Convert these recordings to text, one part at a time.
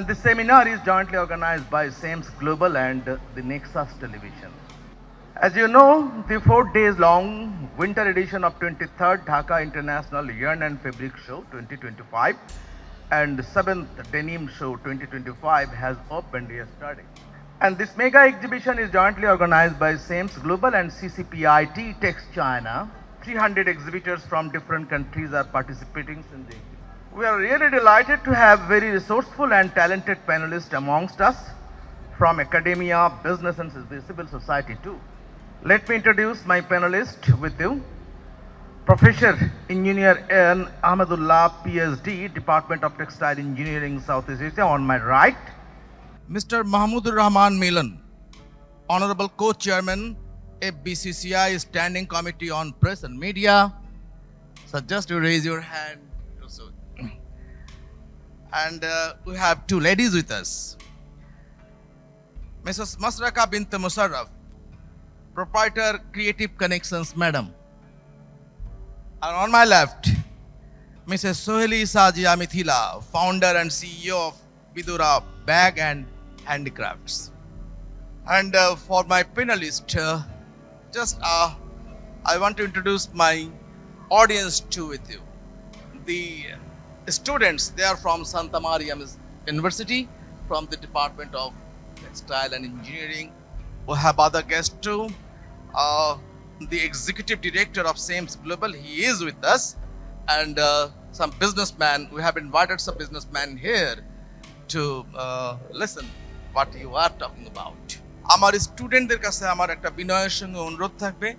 And this seminar is jointly organized by SAMES Global and the Nexus Television. As you know, the four days long winter edition of 23rd Dhaka International Yarn and Fabric Show 2025 and 7th Denim Show 2025 has opened yesterday. And this mega exhibition is jointly organized by SAMES Global and CCPIT Tex China. 300 exhibitors from different countries are participating in the we are really delighted to have very resourceful and talented panelists amongst us from academia, business and civil society too. Let me introduce my panelist with you. Professor Engineer N. Ahmadullah, PhD, Department of Textile Engineering, Southeast Asia, on my right. Mr. Mahmudur Rahman Milan, Honorable Co-Chairman, FBCCI Standing Committee on Press and Media. So just to raise your hand. And uh, we have two ladies with us. Mrs. Masraka bint Musarraf, Proprietor Creative Connections, Madam. And on my left, Mrs. Soheli Sajia Mithila, founder and CEO of Vidura Bag and Handicrafts. And uh, for my panelist, uh, just uh, I want to introduce my audience too with you. The students, they are from Santa Maria University, from the Department of Textile and Engineering. We have other guests too. Uh, the executive director of SAMES Global, he is with us, and uh, some businessman. We have invited some businessmen here to uh, listen what you are talking about. আমার স্টুডেন্টদের কাছে আমার একটা বিনয়ের সঙ্গে অনুরোধ থাকবে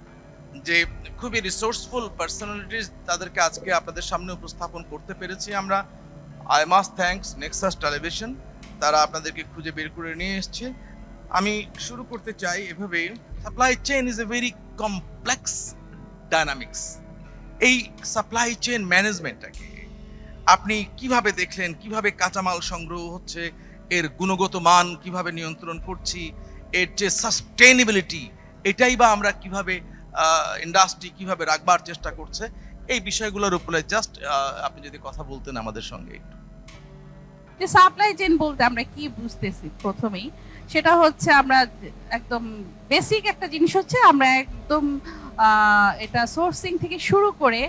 যে খুবই রিসোর্সফুল পার্সোনালিটিস তাদেরকে আজকে আপনাদের সামনে উপস্থাপন করতে পেরেছি আমরা। I must thanks Nexus television তারা আপনাদেরকে খুঁজে বের করে নিয়ে এসছে। আমি শুরু করতে চাই এভাবে supply chain is a very complex dynamics এই সাপ্লাই চেইন ম্যানেজমেন্টটাকে আপনি কীভাবে দেখলেন, কীভাবে কাঁচামাল সংগ্রহ হচ্ছে, এর গুণগত মান কীভাবে নিয়ন্ত্রণ করছি, এর যে সাস্টেনেবিলিটি এটাই বা আমরা কীভাবে ইন্ডাস্ট্রি কীভাবে রাখবার চেষ্টা করছে, এই বিষয়গুলোর উপরে জাস্ট আপনি যদি কথা বলতেন আমাদের সঙ্গে একটু। যে সাপ্লাই চেইন বলতে আমরা কি বুঝতেছি? প্রথমেই সেটা হচ্ছে আমরা একদম বেসিক একটা জিনিস হচ্ছে আমরা একদম এটা সোর্সিং থেকে শুরু করে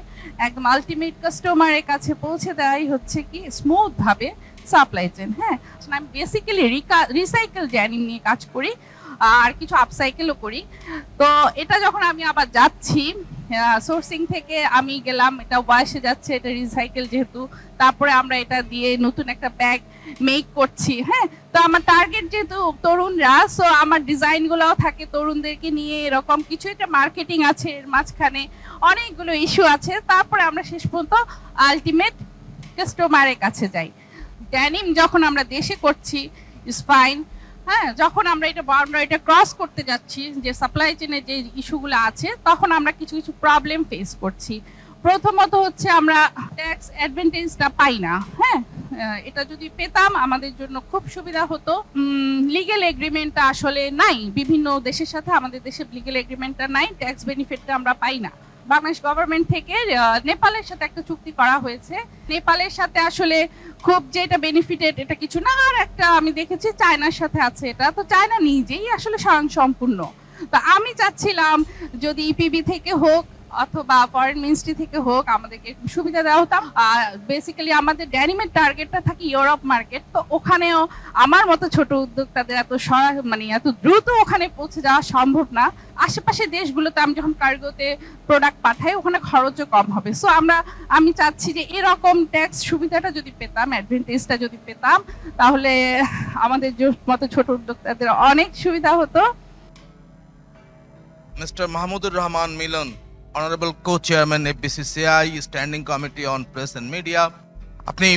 একদম আলটিমেট কাস্টমারের কাছে পৌঁছে দেওয়াই হচ্ছে কি স্মুথভাবে সাপ্লাই চেইন হ্যাঁ? আমি বেসিক্যালি রিসাইকেল ড্যানিং নিয়ে কাজ করি। আর কিছু আপসাইকেলও করি। তো এটা যখন আমি আবার যাচ্ছি সোর্সিং থেকে আমি গেলাম, এটা বয়সে যাচ্ছে, এটা রিসাইকেল যেহেতু, তারপরে আমরা এটা দিয়ে নতুন একটা ব্যাগ মেক করছি হ্যাঁ? তো আমার টার্গেট যেহেতু তরুণরা সো আমার ডিজাইনগুলোও থাকে তরুণদেরকে নিয়ে, এরকম কিছু একটা মার্কেটিং আছে এর মাঝখানে, অনেকগুলো ইস্যু আছে। তারপরে আমরা শেষ পর্যন্ত আলটিমেট কাস্টমারের কাছে যাই। ড্যানিম যখন আমরা দেশে করছি ইজ ফাইন হ্যাঁ যখন আমরা এটা বাউন্ডারিটা ক্রস করতে যাচ্ছি, যে সাপ্লাই চেনের যে ইস্যুগুলো আছে, তখন আমরা কিছু কিছু প্রবলেম ফেস করছি। প্রথমত হচ্ছে আমরা ট্যাক্স অ্যাডভান্টেজটা পাই না হ্যাঁ? এটা যদি পেতাম, আমাদের জন্য খুব সুবিধা হতো। লিগেল এগ্রিমেন্টটা আসলে নাই। বিভিন্ন দেশের সাথে আমাদের দেশের লিগেল এগ্রিমেন্টটা নাই ট্যাক্স বেনিফিটটা আমরা পাই না। বাংলাদেশ গভর্নমেন্ট থেকে নেপালের সাথে একটা চুক্তি করা হয়েছে। নেপালের সাথে আসলে খুব যে এটা বেনিফিটেড এটা কিছু না। আর একটা আমি দেখেছি চায়নার সাথে আছে এটা। তো চায়না নিজেই আসলে স্বয়ং সম্পূর্ণ তো আমি চাচ্ছিলাম যদি ইপিবি থেকে হোক অথবা ফরেন মিনিস্ট্রি থেকে হোক, আমাদেরকে সুবিধা দেওয়া হতাম বেসিক্যালি আমাদের ড্যানিমের টার্গেটটা থাকে ইউরোপ মার্কেট তো ওখানেও আমার মতো ছোট উদ্যোক্তাদের এত মানে এত দ্রুত ওখানে পৌঁছে যাওয়া সম্ভব না। আশেপাশে দেশগুলোতে আমি যখন কার্গোতে প্রোডাক্ট পাঠাই, ওখানে খরচও কম হবে। সো আমরা, আমি চাচ্ছি যে এরকম ট্যাক্স সুবিধাটা যদি পেতাম অ্যাডভান্টেজটা যদি পেতাম, তাহলে আমাদের মতো ছোট উদ্যোক্তাদের অনেক সুবিধা হতো। Mister Mahmudur Rahman Rahman Milan, Honorable Co-Chairman FBCCI Standing Committee on Press and Media. আপনি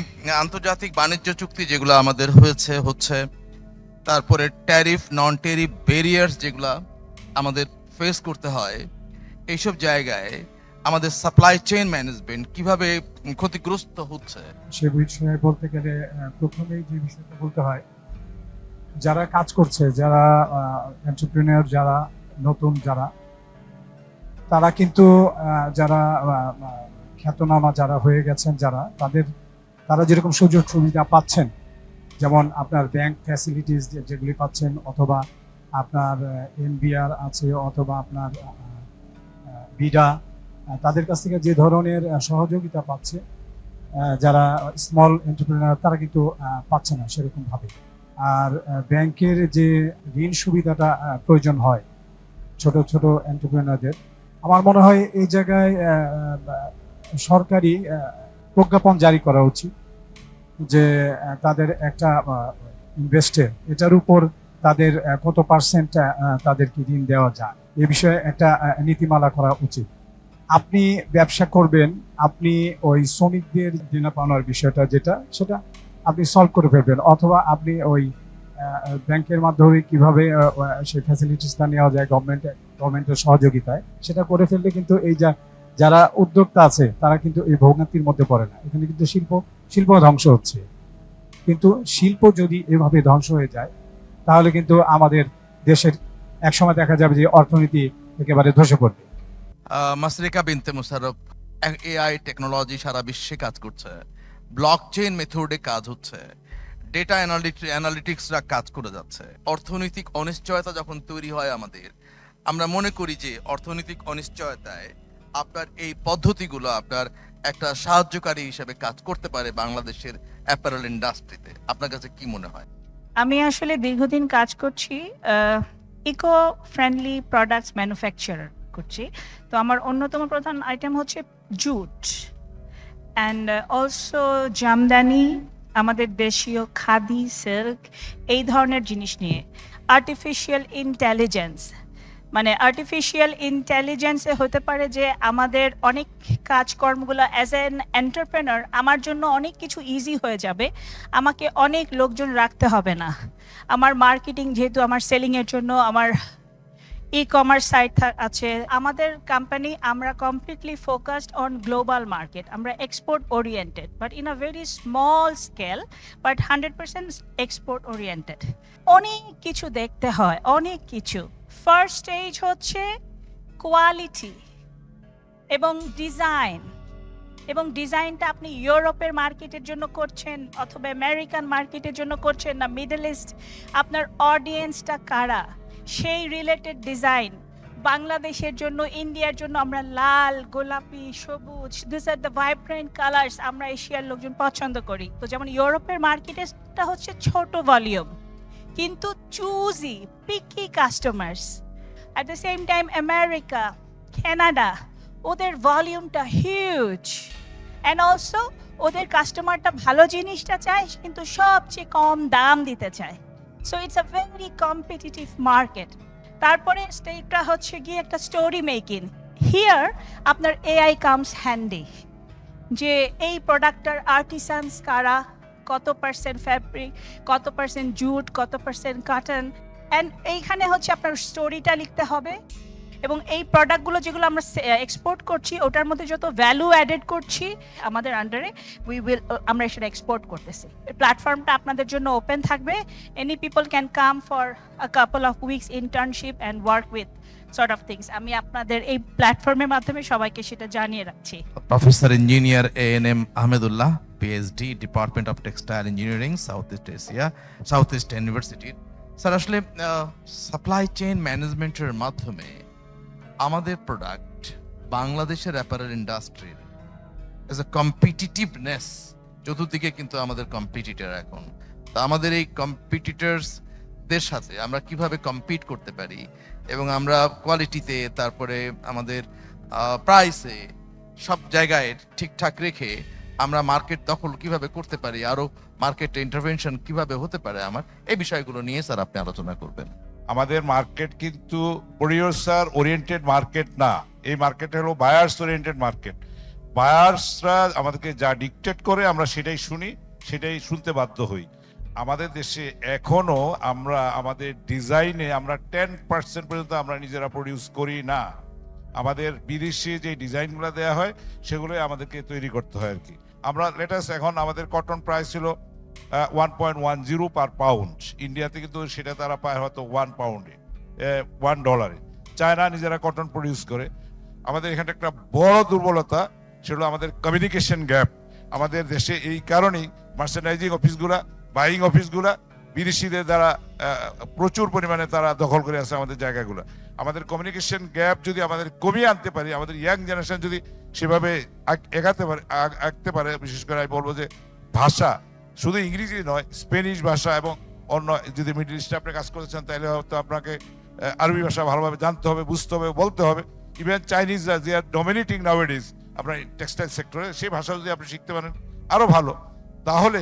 আন্তর্জাতিক বাণিজ্য চুক্তি যেগুলো আমাদের হয়েছে হচ্ছে তারপরে ট্যারিফ নন ট্যারিফ ব্যারিয়ার্স যেগুলো আমাদের ফেস করতে হয় এইসব জায়গায় আমাদের সাপ্লাই চেইন ম্যানেজমেন্ট কীভাবে ক্ষতিগ্রস্ত হচ্ছে সে বিষয়ে বলতে গেলে প্রথমেই যে বিষয়টা বলতে হয় যারা কাজ করছে যারা এন্টারপ্রিনিয়র যারা নতুন যারা তারা কিন্তু যারা খ্যাতনামা যারা হয়ে গেছেন, যারা, তাদের, তারা যেরকম সুযোগ সুবিধা পাচ্ছেন, যেমন আপনার ব্যাংক ফ্যাসিলিটিস যেগুলি পাচ্ছেন, অথবা আপনার এনবিআর আছে, অথবা আপনার বিডা তাদের কাছ থেকে যে ধরনের সহযোগিতা পাচ্ছে যারা স্মল এন্টারপ্রেনার তারা কিন্তু পাচ্ছে না সেরকমভাবে। আর ব্যাংকের যে ঋণ সুবিধাটা প্রয়োজন হয়, ছোট ছোট এন্টারপ্রেনারদের আমার মনে হয় এই জায়গায় সরকারি প্রজ্ঞাপন জারি করা উচিত যে তাদের একটা ইনভেস্টের এটার উপর তাদের কত পার্সেন্ট তাদেরকে ঋণ দেওয়া যায়। এ বিষয়ে একটা নীতিমালা করা উচিত। আপনি ব্যবসা করবেন, আপনি ওই শ্রমিকদের দেনা পাওনার বিষয়টা যেটা, সেটা আপনি সলভ করে ফেলবেন। অথবা আপনি ওই ব্যাংকের মাধ্যমে কীভাবে সেই ফ্যাসিলিটিসটা নেওয়া যায় গভর্নমেন্ট গভর্নমেন্টের সহযোগিতায়, সেটা করে ফেললে কিন্তু এই যা, যারা উদ্যোক্তা আছে, তারা কিন্তু এই ভোগান্তির মধ্যে পড়ে না। এখানে কিন্তু শিল্প শিল্প ধ্বংস হচ্ছে। কিন্তু শিল্প যদি এভাবে ধ্বংস হয়ে যায়, তাহলে কিন্তু আমাদের দেশের একসময় দেখা যাবে যে অর্থনীতি একেবারে ধসে পড়বে। মাসরিকা বিনতে মুসারফ এআই টেকনোলজি সারা বিশ্বে কাজ করছে। ব্লক চেইন মেথডে কাজ হচ্ছে। ডেটা অ্যানালিটিক্সরা কাজ করে যাচ্ছে। অর্থনৈতিক অনিশ্চয়তা যখন তৈরি হয় আমাদের আমরা মনে করি যে অর্থনৈতিক অনিশ্চয়তায় আপনার এই পদ্ধতিগুলো আপনার একটা সাহায্যকারী হিসেবে কাজ করতে পারে বাংলাদেশের অ্যাপারেল ইন্ডাস্ট্রিতে আপনার কাছে কি মনে হয়? আমি আসলে দীর্ঘদিন কাজ করছি ইকো ফ্রেন্ডলি প্রোডাক্টস ম্যানুফ্যাকচারার করছি। তো আমার অন্যতম প্রধান আইটেম হচ্ছে জুট। অ্যান্ড অলসো জামদানি, আমাদের দেশীয় খাদি সিল্ক এই ধরনের জিনিস নিয়ে। আর্টিফিশিয়াল ইন্টেলিজেন্স মানে আর্টিফিশিয়াল ইন্টেলিজেন্সে হতে পারে যে আমাদের অনেক কাজকর্মগুলো অ্যাজ অ্যান এন্টারপ্রেনার আমার জন্য অনেক কিছু ইজি হয়ে যাবে। আমাকে অনেক লোকজন রাখতে হবে না। আমার মার্কেটিং যেহেতু আমার সেলিংয়ের জন্য, আমার ই কমার্স সাইট আছে। আমাদের কোম্পানি আমরা completely focused on global market আমরা export oriented but in a very small scale but hundred percent export oriented অনেক কিছু দেখতে হয়, অনেক কিছু। ফার্স্ট স্টেজ হচ্ছে কোয়ালিটি এবং ডিজাইন এবং ডিজাইনটা আপনি ইউরোপের মার্কেটের জন্য করছেন, অথবা আমেরিকান মার্কেটের জন্য করছেন না মিডল ইস্ট আপনার অডিয়েন্সটা কারা? সেই রিলেটেড ডিজাইন বাংলাদেশের জন্য ইন্ডিয়ার জন্য আমরা লাল, গোলাপি, সবুজ this are the vibrant colours আমরা এশিয়ার লোকজন পছন্দ করি। তো যেমন ইউরোপের মার্কেটটা হচ্ছে ছোট ভলিউম কিন্তু choosy picky customers at the same time America Canada ওদের ভলিউমটা হিউজ অ্যান্ড অলসো ওদের কাস্টমারটা ভালো জিনিসটা চায়, কিন্তু সবচেয়ে কম দাম দিতে চায়। So it's a very competitive market তারপরে স্টেটটা হচ্ছে গিয়ে একটা স্টোরি মেকিং হিয়ার আপনার এআই কামস হ্যান্ডি যে এই প্রোডাক্টটার আর্টিসানস কারা, কত পার্সেন্ট ফ্যাব্রিক কত পার্সেন্ট জুট কত পার্সেন্ট কাটন অ্যান্ড এইখানে হচ্ছে আপনার স্টোরিটা লিখতে হবে। এবং এই প্রোডাক্টগুলো যেগুলো আমরা এক্সপোর্ট করছি, ওটার মধ্যে যত ভ্যালু অ্যাডেড করছি, আমাদের আন্ডারে উই উইল আমরা সেটা এক্সপোর্ট করতেছি। প্ল্যাটফর্মটা আপনাদের জন্য ওপেন থাকবে। Any people can come for a couple of weeks internship and work with sort of things আমি আপনাদের এই প্ল্যাটফর্মের মাধ্যমে সবাইকে সেটা জানিয়ে রাখছি। Professor engineer A N M Ahmedullah PhD department of textile engineering South East Asia South East ইউনিভার্সিটির স্যার আসলে সাপ্লাই চেইন ম্যানেজমেন্টের মাধ্যমে আমাদের প্রোডাক্ট বাংলাদেশের অ্যাপারেল ইন্ডাস্ট্রির এজ এ কম্পিটিটিভনেস চতুর্দিকে কিন্তু আমাদের কম্পিটিটর এখন। তা আমাদের এই কম্পিটিটরসদের সাথে আমরা কীভাবে কম্পিট করতে পারি এবং আমরা কোয়ালিটিতে তারপরে আমাদের প্রাইসে সব জায়গায় ঠিকঠাক রেখে আমরা মার্কেট দখল কীভাবে করতে পারি, আরও মার্কেটে ইন্টারভেনশন কীভাবে হতে পারে আমার, এই বিষয়গুলো নিয়ে স্যার আপনি আলোচনা করবেন। আমাদের মার্কেট কিন্তু প্রডিউসার ওরিয়েন্টেড মার্কেট না। এই মার্কেট হলো বায়ার্স ওরিয়েন্টেড মার্কেট বায়ার্সরা আমাদেরকে যা ডিকটেট করে আমরা সেটাই শুনি, সেটাই শুনতে বাধ্য হই। আমাদের দেশে এখনও আমরা, আমাদের ডিজাইনে আমরা টেন পার্সেন্ট পর্যন্ত আমরা নিজেরা প্রডিউস করি না। আমাদের বিদেশে যে ডিজাইনগুলো দেওয়া হয়, সেগুলোই আমাদেরকে তৈরি করতে হয় আর কি। আমরা লেটেস্ট এখন আমাদের কটন প্রাইস ছিল one point one zero per pound ইন্ডিয়াতে কিন্তু সেটা তারা পায় হয়তো ওয়ান পাউন্ডে ওয়ান ডলারে চায়না নিজেরা কটন প্রডিউস করে। আমাদের এখানে একটা বড় দুর্বলতা সেগুলো আমাদের কমিউনিকেশন গ্যাপ আমাদের দেশে এই কারণেই মার্চেন্ডাইজিং অফিসগুলা বাইং অফিসগুলা বিদেশিদের দ্বারা প্রচুর পরিমাণে তারা দখল করে আছে আমাদের জায়গাগুলো। আমাদের কমিউনিকেশন গ্যাপ যদি আমাদের কমিয়ে আনতে পারি, আমাদের ইয়াং জেনারেশন যদি সেভাবে এগাতে পারে আঁকতে পারে, বিশেষ করে আমি বলব যে ভাষা শুধু ইংরেজি নয়, স্পেনিশ ভাষা এবং অন্য যদি মিডল ইস্টে আপনি কাজ করতেছেন তাহলে হয়তো আপনাকে আরবি ভাষা ভালোভাবে জানতে হবে, বুঝতে হবে, বলতে হবে। ইভেন চাইনিজ যে আর ডমিনেটিং নাওয়েডিজ আপনার টেক্সটাইল সেক্টরে সেই ভাষা যদি আপনি শিখতে পারেন আরও ভালো। তাহলে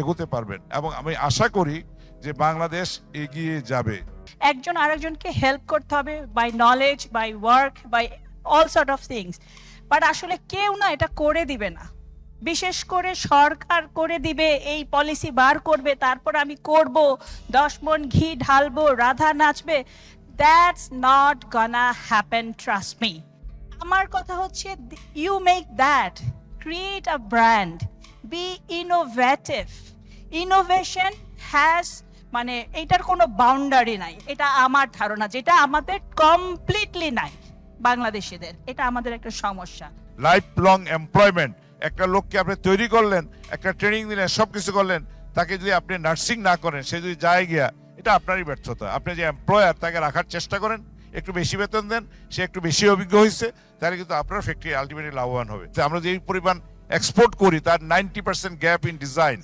এগোতে পারবেন। এবং আমি আশা করি যে বাংলাদেশ এগিয়ে যাবে। একজন আরেকজনকে হেল্প করতে হবে by knowledge by work by all sort of things but আসলে কেউ না এটা করে দিবে না। বিশেষ করে সরকার করে দিবে, এই পলিসি বার করবে, তারপর আমি করব, দশ মন ঘি ঢালবো, রাধা নাচবে। That's not gonna happen trust me আমার কথা হচ্ছে you make that create a brand be innovative innovation has মানে এটার কোনো বাউন্ডারি নাই, এটা আমার ধারণা, যেটা আমাদের কমপ্লিটলি নাই, বাংলাদেশিদের, এটা আমাদের একটা সমস্যা। লাইফ লং এমপ্লয়মেন্ট একটা লোককে আপনি তৈরি করলেন, একটা ট্রেনিং দিলেন সব কিছু করলেন, তাকে যদি আপনি নার্সিং না করেন, সে যদি যায় গিয়া, এটা আপনারই ব্যর্থতা। আপনি যে এমপ্লয়ার তাকে রাখার চেষ্টা করেন, একটু বেশি বেতন দেন, সে একটু বেশি অভিজ্ঞ হয়েছে তাহলে কিন্তু আপনার ফ্যাক্টরি আলটিমেটলি লাভবান হবে। তো আমরা যে পরিমাণ এক্সপোর্ট করি, তার ninety percent gap in design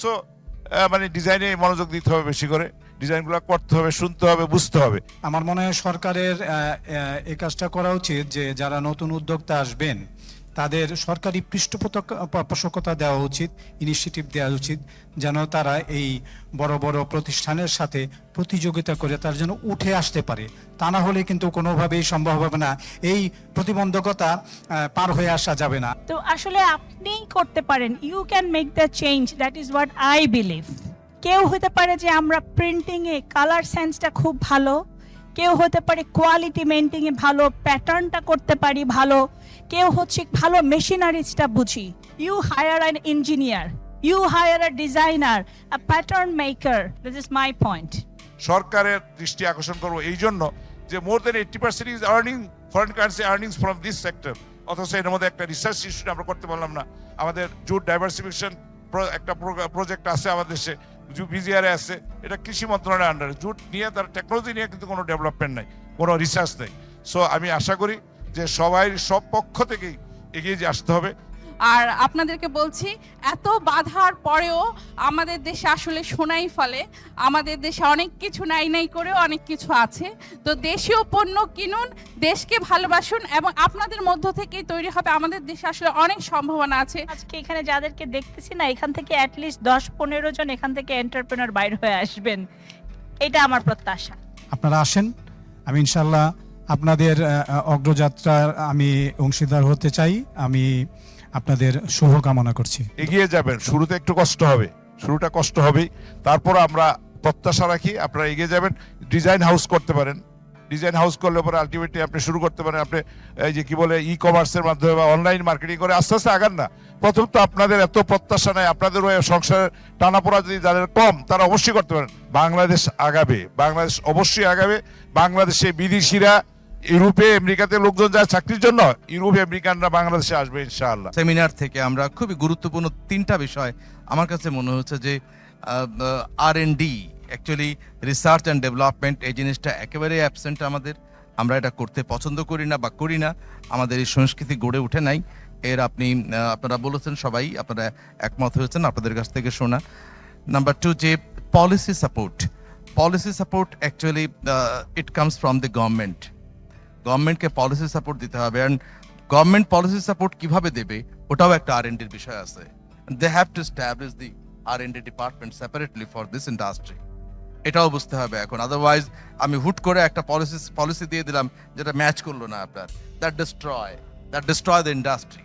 so মানে ডিজাইনে মনোযোগ দিতে হবে বেশি করে ডিজাইনগুলো করতে হবে, শুনতে হবে, বুঝতে হবে। আমার মনে হয় সরকারের এই কাজটা করা উচিত যে যারা নতুন উদ্যোক্তা আসবেন তাদের সরকারি পৃষ্ঠপোষকতা দেওয়া উচিত ইনিশিয়েটিভ দেওয়া উচিত, যেন তারা এই বড় বড় প্রতিষ্ঠানের সাথে প্রতিযোগিতা করে তার জন্য উঠে আসতে পারে। তা না হলে কিন্তু কোনোভাবেই সম্ভব হবে না। এই প্রতিবন্ধকতা পার হয়ে আসা যাবে না। তো আসলে আপনিই করতে পারেন। You can make the change that is what I believe কেউ হতে পারে যে আমরা প্রিন্টিংয়ে কালার সেন্সটা খুব ভালো কেউ হতে পারে কোয়ালিটি মেনটেনে ভালো প্যাটার্নটা করতে পারি ভালো, কেউ হচ্ছে ভালো মেশিনারিজটা বুঝি। You hire an engineer you hire a designer a pattern maker this is my point সরকারের দৃষ্টি আকর্ষণ করব এই জন্য যে more then eighty percent is earning foreign currency earnings from this sector অথচ এর মধ্যে একটা রিসার্চ ইস্যু আমরা করতে পারলাম না। আমাদের জুট ডাইভার্সিফিকেশন একটা প্রজেক্ট আছে আমাদের দেশে। বিজিআরে আছে, এটা কৃষি মন্ত্রণালয়ের আন্ডারে জুট নিয়ে, তার টেকনোলজি নিয়ে কিন্তু কোনো ডেভেলপমেন্ট নেই, কোনো রিসার্চ নেই। সো আমি আশা করি যে সবাই সব পক্ষ থেকেই এগিয়ে আসতে হবে। আর আপনাদেরকে বলছি এত বাধার পরেও আমাদের দেশে আসলে সোনাই ফলে। আমাদের দেশে অনেক কিছু নাই নাই করেও অনেক কিছু আছে। তো দেশীয় পণ্য কিনুন দেশকে ভালোবাসুন এবং আপনাদের মধ্য থেকেই তৈরি হবে। আমাদের দেশে আসলে অনেক সম্ভাবনা আছে। আজকে এখানে যাদেরকে দেখতেছি না এখান থেকে অ্যাটলিস্ট দশ পনেরো জন এখান থেকে এন্টারপ্রেনার বাইর হয়ে আসবেন। এটা আমার প্রত্যাশা। আপনারা আসেন। আমি ইনশাল্লাহ আপনাদের অগ্রযাত্রার আমি অংশীদার হতে চাই। আমি আপনাদের শুভকামনা করছি। এগিয়ে যাবেন, শুরুতে একটু কষ্ট হবে, শুরুটা কষ্ট হবেই। তারপর আমরা প্রত্যাশা রাখি, আপনারা এগিয়ে যাবেন ডিজাইন হাউস করতে পারেন। ডিজাইন হাউস করলে পরে আলটিমেটলি আপনি শুরু করতে পারেন, আপনি এই যে কি বলে ই কমার্সের মাধ্যমে বা অনলাইন মার্কেটিং করে আস্তে আস্তে আগান না। প্রথম তো আপনাদের এত প্রত্যাশা নাই, আপনাদের ওই সংসারের টানাপোড়া যদি যাদের কম, তারা অবশ্যই করতে পারেন। বাংলাদেশ আগাবে, বাংলাদেশ অবশ্যই আগাবে, বাংলাদেশে বিদেশিরা ইউরোপে, আমেরিকাতে লোকজন যায় চাকরির জন্য, ইউরোপ আমেরিকানরা বাংলাদেশে আসবে ইনশাআল্লাহ। সেমিনার থেকে আমরা খুবই গুরুত্বপূর্ণ তিনটা বিষয় আমার কাছে মনে হচ্ছে যে R N D actually research and development এই জিনিসটা একেবারে অ্যাবসেন্ট আমাদের। আমরা এটা করতে পছন্দ করি না বা করি না, আমাদের এই সংস্কৃতি গড়ে ওঠে নাই। এর আপনি আপনারা বলেছেন সবাই, আপনারা একমত হয়েছেন, আপনাদের কাছ থেকে শোনা। নাম্বার টু যে policy support policy support actually it comes from the government গভর্নমেন্টকে পলিসি সাপোর্ট দিতে হবে। অ্যান্ড গভর্নমেন্ট পলিসি সাপোর্ট কীভাবে দেবে, ওটাও একটা আর এন্ডির বিষয় আছে। They have to establish the R N D department separately for this industry এটাও বুঝতে হবে এখন। আদারওয়াইজ আমি হুট করে একটা পলিসি পলিসি দিয়ে দিলাম, যেটা ম্যাচ করল না আপনার। That destroy that destroy the industry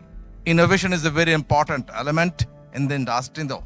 innovation is a very important element in the industry in the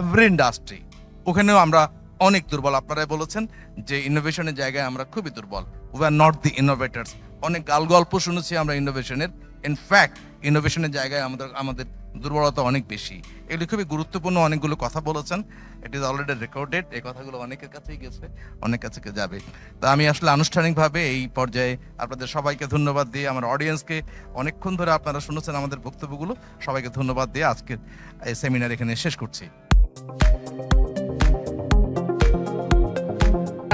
every industry ওখানেও আমরা অনেক দুর্বল। আপনারাই বলেছেন যে ইনোভেশনের জায়গায় আমরা খুবই দুর্বল। উই আর নট দি ইনোভেটার্স অনেক গাল গল্প শুনেছি আমরা ইনোভেশনের ইনফ্যাক্ট ইনোভেশনের জায়গায় আমাদের আমাদের দুর্বলতা অনেক বেশি। এগুলি খুবই গুরুত্বপূর্ণ, অনেকগুলো কথা বলেছেন। ইট ইজ অলরেডি রেকর্ডেড এই কথাগুলো অনেকের কাছেই গেছে, অনেক কাছে যাবে। তা আমি আসলে আনুষ্ঠানিকভাবে এই পর্যায়ে আপনাদের সবাইকে ধন্যবাদ দিয়ে, আমার অডিয়েন্সকে অনেকক্ষণ ধরে আপনারা শুনেছেন আমাদের বক্তব্যগুলো, সবাইকে ধন্যবাদ দিয়ে আজকের এই সেমিনার এখানে শেষ করছি।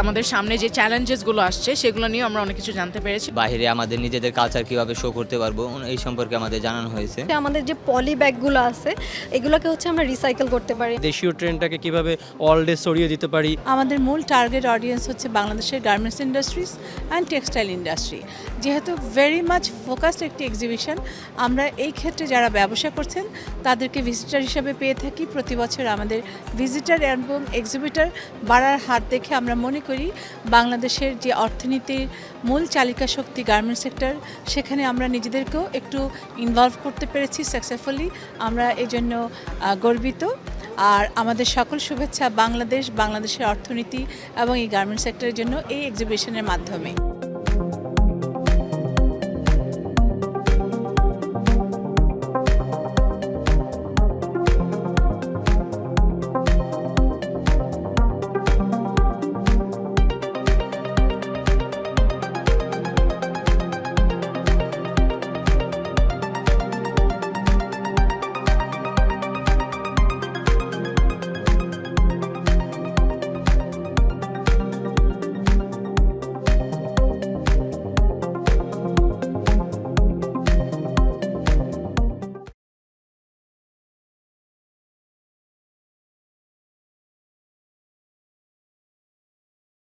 আমাদের সামনে যে চ্যালেঞ্জেসগুলো আসছে সেগুলো নিয়ে আমরা অনেক কিছু জানতে পেরেছি। বাইরে আমাদের নিজেদের কালচার কীভাবে শো করতে পারব এই সম্পর্কে আমাদের জানানো হয়েছে। আমাদের যে পলি ব্যাগগুলো আছে এগুলোকে হচ্ছে আমরা রিসাইকেল করতে পারি। দেশীয় ট্রেনটাকে কীভাবে অল ডে ছড়িয়ে দিতে পারি? আমাদের মূল টার্গেট অডিয়েন্স হচ্ছে বাংলাদেশের garments industries and textile industry যেহেতু ভেরি মাচ ফোকাসড একটি এক্সিবিশন আমরা এই ক্ষেত্রে যারা ব্যবসা করছেন তাদেরকে ভিজিটার হিসাবে পেয়ে থাকি। প্রতি বছর আমাদের ভিজিটার এবং এক্সিবিটার বাড়ার হাত দেখে আমরা মনে করি, বাংলাদেশের যে অর্থনীতির মূল চালিকা শক্তি গার্মেন্টস সেক্টর সেখানে আমরা নিজেদেরকেও একটু ইনভলভ করতে পেরেছি সাকসেসফুলি আমরা এই জন্য গর্বিত। আর আমাদের সকল শুভেচ্ছা বাংলাদেশ, বাংলাদেশের অর্থনীতি এবং এই গার্মেন্ট সেক্টরের জন্য এই এক্সিবিশনের মাধ্যমে।